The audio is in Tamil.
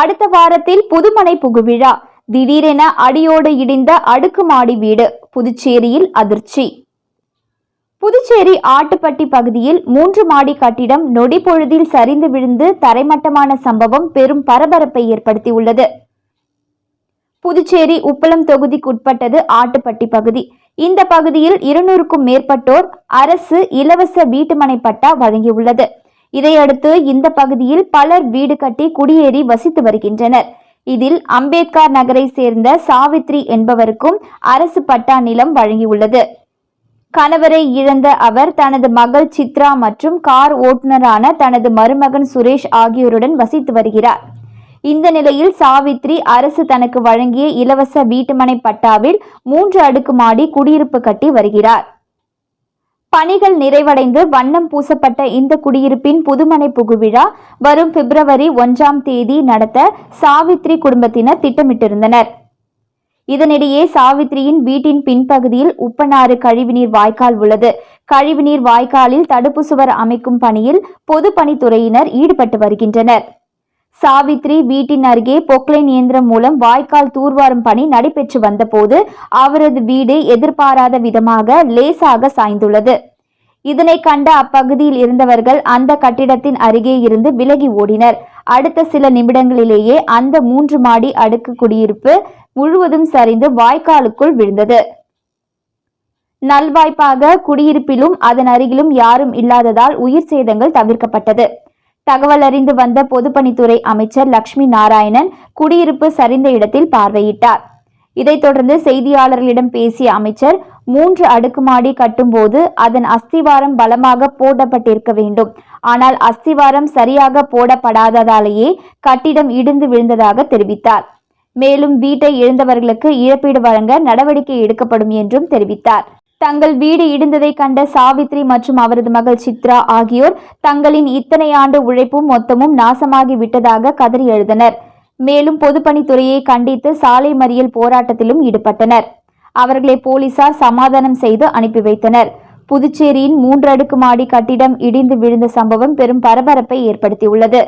அடுத்த வாரத்தில் புதுமனை புகுவிழா. திடீரென அடியோடு இடிந்த அடுக்குமாடி வீடு. புதுச்சேரியில் அதிர்ச்சி. புதுச்சேரி ஆட்டுப்பட்டி பகுதியில் மூன்று மாடி கட்டிடம் நொடி பொழுதில் சரிந்து விழுந்து தரைமட்டமான சம்பவம் பெரும் பரபரப்பை ஏற்படுத்தியுள்ளது. புதுச்சேரி உப்பளம் தொகுதிக்குட்பட்டது ஆட்டுப்பட்டி பகுதி. இந்த பகுதியில் இருநூறுக்கும் மேற்பட்டோர் அரசு இலவச வீட்டுமனை பட்டா வழங்கியுள்ளது. இதையடுத்து இந்த பகுதியில் பலர் வீடு கட்டி குடியேறி வசித்து வருகின்றனர். இதில் அம்பேத்கர் நகரை சேர்ந்த சாவித்ரி என்பவருக்கும் அரசு பட்டா நிலம் வழங்கியுள்ளது. கணவரை இழந்த அவர் தனது மகள் சித்ரா மற்றும் கார் ஓட்டுநரான தனது மருமகன் சுரேஷ் ஆகியோருடன் வசித்து வருகிறார். இந்த நிலையில் சாவித்ரி அரசு தனக்கு வழங்கிய இலவச வீட்டுமனை பட்டாவில் மூன்று அடுக்கு மாடி குடியிருப்பு கட்டி வருகிறார். பணிகள் நிறைவடைந்து வண்ணம் பூசப்பட்ட இந்த குடியிருப்பின் புதுமனை புகுவிழா வரும் பிப்ரவரி ஒன்றாம் தேதி நடத்த சாவித்ரி குடும்பத்தினர் திட்டமிட்டிருந்தனர். இதனிடையே சாவித்ரியின் வீட்டின் பின்பகுதியில் உப்பனாறு கழிவுநீர் வாய்க்கால் உள்ளது. கழிவுநீர் வாய்க்காலில் தடுப்பு சுவர் அமைக்கும் பணியில் பொதுப்பணித்துறையினர் ஈடுபட்டு வருகின்றனர். சாவித்ரி வீட்டின் அருகே பொக்லைன் இயந்திரம் மூலம் வாய்க்கால் தூர்வாரும் பணி நடைபெற்று வந்தபோது அவரது வீடு எதிர்பாராத விதமாக லேசாக சாய்ந்துள்ளது. இதனை கண்ட அப்பகுதியில் இருந்தவர்கள் அந்த கட்டிடத்தின் அருகே இருந்து விலகி ஓடினர். அடுத்த சில நிமிடங்களிலேயே அந்த மூன்று மாடி அடுக்கு குடியிருப்பு முழுவதும் சரிந்து வாய்க்காலுக்குள் விழுந்தது. நல்வாய்ப்பாக குடியிருப்பிலும் அதன் அருகிலும் யாரும் இல்லாததால் உயிர் சேதங்கள் தவிர்க்கப்பட்டது. தகவல் அறிந்து வந்த பொதுப்பணித்துறை அமைச்சர் லட்சுமி நாராயணன் குடியிருப்பு சரிந்த இடத்தில் பார்வையிட்டார். இதைத் தொடர்ந்து செய்தியாளர்களிடம் பேசிய அமைச்சர் மூன்று அடுக்குமாடி கட்டும்போது அதன் அஸ்திவாரம் பலமாக போடப்பட்டிருக்க வேண்டும். ஆனால் அஸ்திவாரம் சரியாக போடப்படாததாலேயே கட்டிடம் இடிந்து விழுந்ததாக தெரிவித்தார். மேலும் வீட்டை இழந்தவர்களுக்கு இழப்பீடு வழங்க நடவடிக்கை எடுக்கப்படும் என்றும் தெரிவித்தார். தங்கள் வீடு இடிந்ததை கண்ட சாவித்ரி மற்றும் அவரது மகள் சித்ரா ஆகியோர் தங்களின் இத்தனை ஆண்டு உழைப்பும் மொத்தமும் நாசமாகி விட்டதாக கதறி எழுதனர். மேலும் பொதுப்பணித்துறையை கண்டித்து சாலை மறியல் போராட்டத்திலும் ஈடுபட்டனர். அவர்களை போலீசார் சமாதானம் செய்து அனுப்பி வைத்தனர். புதுச்சேரியின் மூன்றடுக்கு மாடி கட்டிடம் இடிந்து விழுந்த சம்பவம் பெரும் பரபரப்பை ஏற்படுத்தியுள்ளது.